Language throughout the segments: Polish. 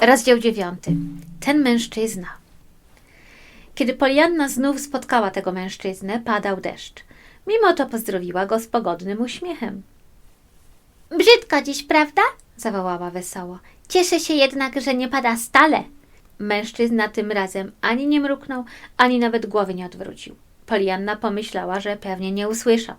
Rozdział dziewiąty. Ten mężczyzna. Kiedy Polianna znów spotkała tego mężczyznę, padał deszcz. Mimo to pozdrowiła go z pogodnym uśmiechem. Brzydko dziś, prawda? Zawołała wesoło. Cieszę się jednak, że nie pada stale. Mężczyzna tym razem ani nie mruknął, ani nawet głowy nie odwrócił. Polianna pomyślała, że pewnie nie usłyszał.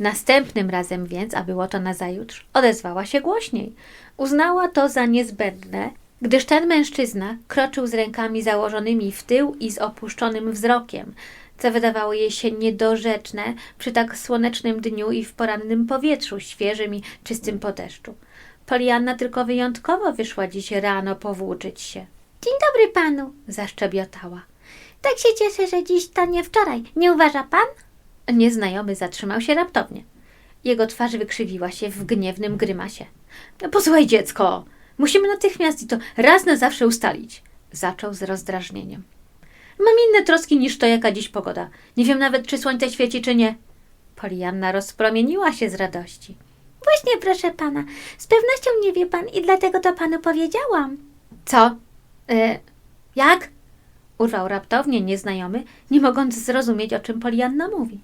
Następnym razem więc, a było to nazajutrz, odezwała się głośniej. Uznała to za niezbędne, gdyż ten mężczyzna kroczył z rękami założonymi w tył i z opuszczonym wzrokiem, co wydawało jej się niedorzeczne przy tak słonecznym dniu i w porannym powietrzu, świeżym i czystym po deszczu. Polianna tylko wyjątkowo wyszła dziś rano powłóczyć się. Dzień dobry panu. Zaszczebiotała. Tak się cieszę, że dziś to nie wczoraj. Nie uważa pan? Nieznajomy zatrzymał się raptownie. Jego twarz wykrzywiła się w gniewnym grymasie. No posłuchaj, dziecko, musimy natychmiast i to raz na zawsze ustalić. Zaczął z rozdrażnieniem. Mam inne troski niż to, jaka dziś pogoda. Nie wiem nawet, czy słońce świeci, czy nie. Polianna rozpromieniła się z radości. Właśnie, proszę pana. Z pewnością nie wie pan i dlatego to panu powiedziałam. Co? E, jak? Urwał raptownie nieznajomy, nie mogąc zrozumieć, o czym Polianna mówi.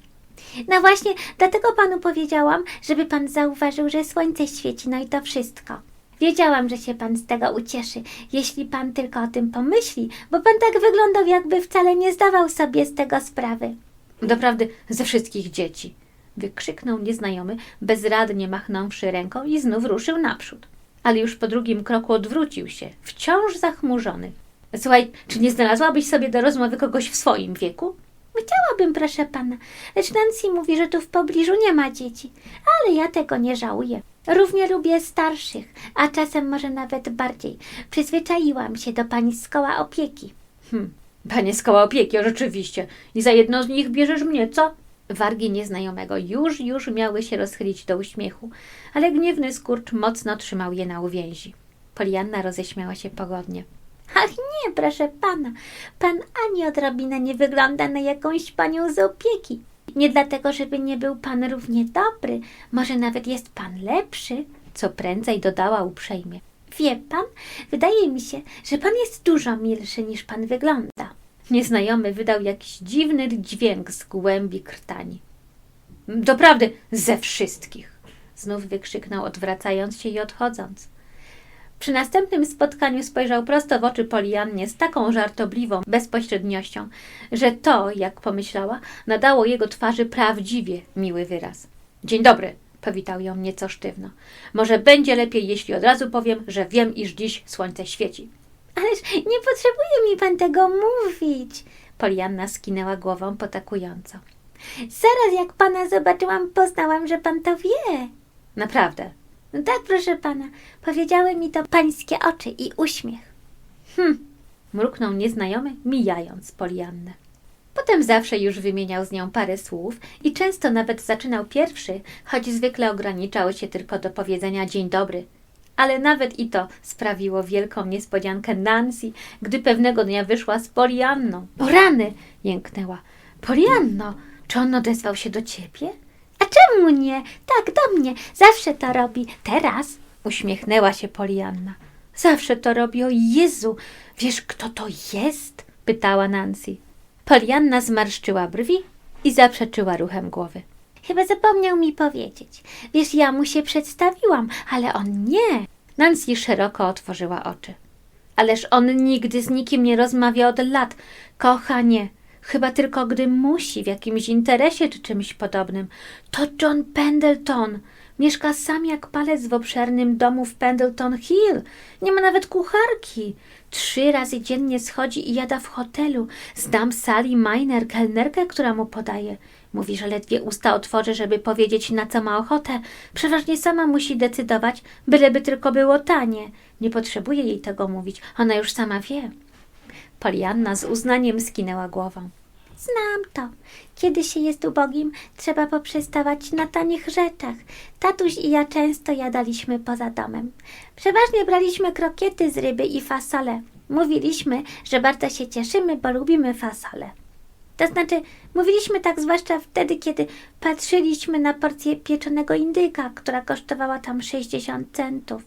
No właśnie, dlatego panu powiedziałam, żeby pan zauważył, że słońce świeci, no i to wszystko. Wiedziałam, że się pan z tego ucieszy, jeśli pan tylko o tym pomyśli, bo pan tak wyglądał, jakby wcale nie zdawał sobie z tego sprawy. Doprawdy ze wszystkich dzieci. Wykrzyknął nieznajomy, bezradnie machnąwszy ręką i znów ruszył naprzód. Ale już po drugim kroku odwrócił się, wciąż zachmurzony. Słuchaj, czy nie znalazłabyś sobie do rozmowy kogoś w swoim wieku? Chciałabym, proszę pana, lecz Nancy mówi, że tu w pobliżu nie ma dzieci, ale ja tego nie żałuję. Równie lubię starszych, a czasem może nawet bardziej. Przyzwyczaiłam się do pani z koła opieki. Hm, panie z koła opieki, rzeczywiście. I za jedno z nich bierzesz mnie, co? Wargi nieznajomego już, już miały się rozchylić do uśmiechu, ale gniewny skurcz mocno trzymał je na uwięzi. Polianna roześmiała się pogodnie. Ach nie, proszę pana, pan ani odrobinę nie wygląda na jakąś panią z opieki. Nie dlatego, żeby nie był pan równie dobry, może nawet jest pan lepszy, Co prędzej dodała uprzejmie. Wie pan, wydaje mi się, że pan jest dużo milszy niż pan wygląda. Nieznajomy wydał jakiś dziwny dźwięk z głębi krtani. Doprawdy, ze wszystkich! Znów wykrzyknął, odwracając się i odchodząc. Przy następnym spotkaniu spojrzał prosto w oczy Poliannie z taką żartobliwą bezpośredniością, że to, jak pomyślała, nadało jego twarzy prawdziwie miły wyraz. Dzień dobry, powitał ją nieco sztywno. Może będzie lepiej, jeśli od razu powiem, że wiem, iż dziś słońce świeci. Ależ nie potrzebuje mi pan tego mówić. Polianna skinęła głową potakująco. Zaraz jak pana zobaczyłam, poznałam, że pan to wie. Naprawdę. No tak, proszę pana, powiedziały mi to pańskie oczy i uśmiech. Hm, mruknął nieznajomy, mijając Poliannę. Potem zawsze już wymieniał z nią parę słów i często nawet zaczynał pierwszy, choć zwykle ograniczało się tylko do powiedzenia dzień dobry. Ale nawet i to sprawiło wielką niespodziankę Nancy, gdy pewnego dnia wyszła z Polianną. O rany! jęknęła. Polianno, czy on odezwał się do ciebie? A czemu nie? Tak, do mnie. Zawsze to robi. Teraz? Uśmiechnęła się Polianna. Zawsze to robi. O Jezu, wiesz kto to jest? pytała Nancy. Polianna zmarszczyła brwi i zaprzeczyła ruchem głowy. Chyba zapomniał mi powiedzieć. Wiesz, ja mu się przedstawiłam, ale on nie. Nancy szeroko otworzyła oczy. Ależ on nigdy z nikim nie rozmawia od lat. Kochanie, chyba tylko gdy musi w jakimś interesie czy czymś podobnym. To John Pendleton. Mieszka sam jak palec w obszernym domu w Pendleton Hill. Nie ma nawet kucharki. Trzy razy dziennie schodzi i jada w hotelu. Znam Sally Miner, kelnerkę, która mu podaje. Mówi, że ledwie usta otworzy, żeby powiedzieć, na co ma ochotę. Przeważnie sama musi decydować, byleby tylko było tanie. Nie potrzebuje jej tego mówić, ona już sama wie. Polianna z uznaniem skinęła głową. Znam to. Kiedy się jest ubogim, trzeba poprzestawać na tanich rzeczach. Tatuś i ja często jadaliśmy poza domem. Przeważnie braliśmy krokiety z ryby i fasole. Mówiliśmy, że bardzo się cieszymy, bo lubimy fasole. To znaczy, mówiliśmy tak zwłaszcza wtedy, kiedy patrzyliśmy na porcję pieczonego indyka, która kosztowała tam 60 centów.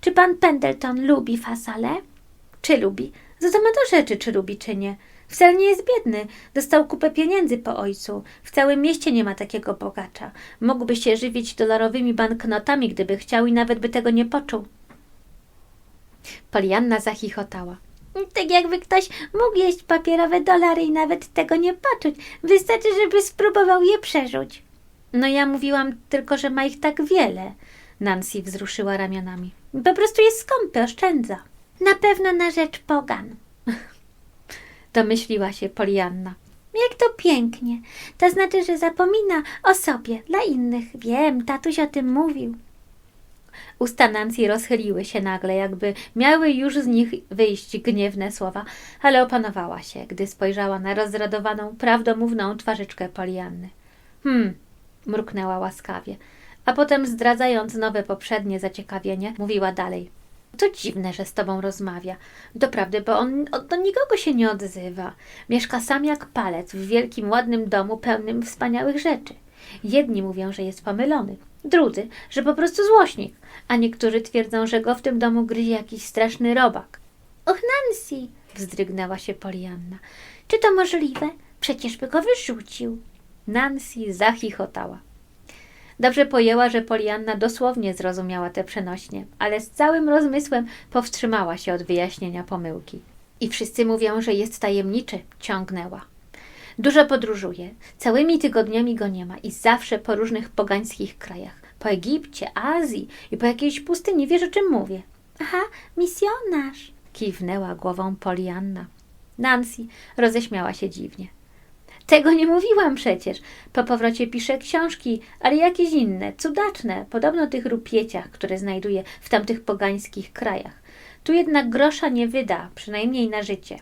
Czy pan Pendleton lubi fasole? Czy lubi? Ma do rzeczy, czy lubi, czy nie? Wcale nie jest biedny. Dostał kupę pieniędzy po ojcu. W całym mieście nie ma takiego bogacza. Mógłby się żywić dolarowymi banknotami, gdyby chciał i nawet by tego nie poczuł. Polianna zachichotała. Tak jakby ktoś mógł jeść papierowe dolary i nawet tego nie poczuć. Wystarczy, żeby spróbował je przerzuć. No ja mówiłam tylko, że ma ich tak wiele. Nancy wzruszyła ramionami. Po prostu jest skąpy, oszczędza. Na pewno na rzecz pogan. Domyśliła się Polianna. Jak to pięknie. To znaczy, że zapomina o sobie, dla innych. Wiem, tatuś o tym mówił. Usta Nancy rozchyliły się nagle, jakby miały już z nich wyjść gniewne słowa, ale opanowała się, gdy spojrzała na rozradowaną, prawdomówną twarzyczkę Polianny. Hmm, mruknęła łaskawie, a potem zdradzając nowe poprzednie zaciekawienie, mówiła dalej. To dziwne, że z tobą rozmawia. Doprawdy, bo on do nikogo się nie odzywa. Mieszka sam jak palec w wielkim, ładnym domu pełnym wspaniałych rzeczy. Jedni mówią, że jest pomylony, drudzy, że po prostu złośnik, a niektórzy twierdzą, że go w tym domu gryzie jakiś straszny robak. Och, Nancy, Wzdrygnęła się Polianna. czy to możliwe? Przecież by go wyrzucił. Nancy zachichotała. Dobrze pojęła, że Polianna dosłownie zrozumiała te przenośnie, ale z całym rozmysłem powstrzymała się od wyjaśnienia pomyłki. I wszyscy mówią, że jest tajemniczy, ciągnęła. Dużo podróżuje, całymi tygodniami go nie ma i zawsze po różnych pogańskich krajach. Po Egipcie, Azji i po jakiejś pustyni, wiesz o czym mówię. Aha, misjonarz. Kiwnęła głową Polianna. Nancy roześmiała się dziwnie. Tego nie mówiłam przecież. Po powrocie pisze książki, ale jakieś inne, cudaczne, podobno tych rupieciach, które znajduje w tamtych pogańskich krajach. Tu jednak grosza nie wyda, przynajmniej na życie,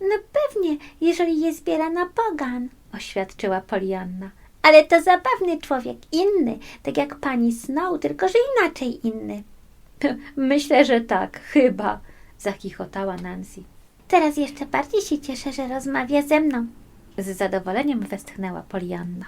No pewnie, jeżeli je zbiera na pogan. oświadczyła Polianna. Ale to zabawny człowiek, inny, tak jak pani Snow, tylko że inaczej inny. Myślę, że tak, chyba, zachichotała Nancy. Teraz jeszcze bardziej się cieszę, że rozmawia ze mną. Z zadowoleniem westchnęła Polianna.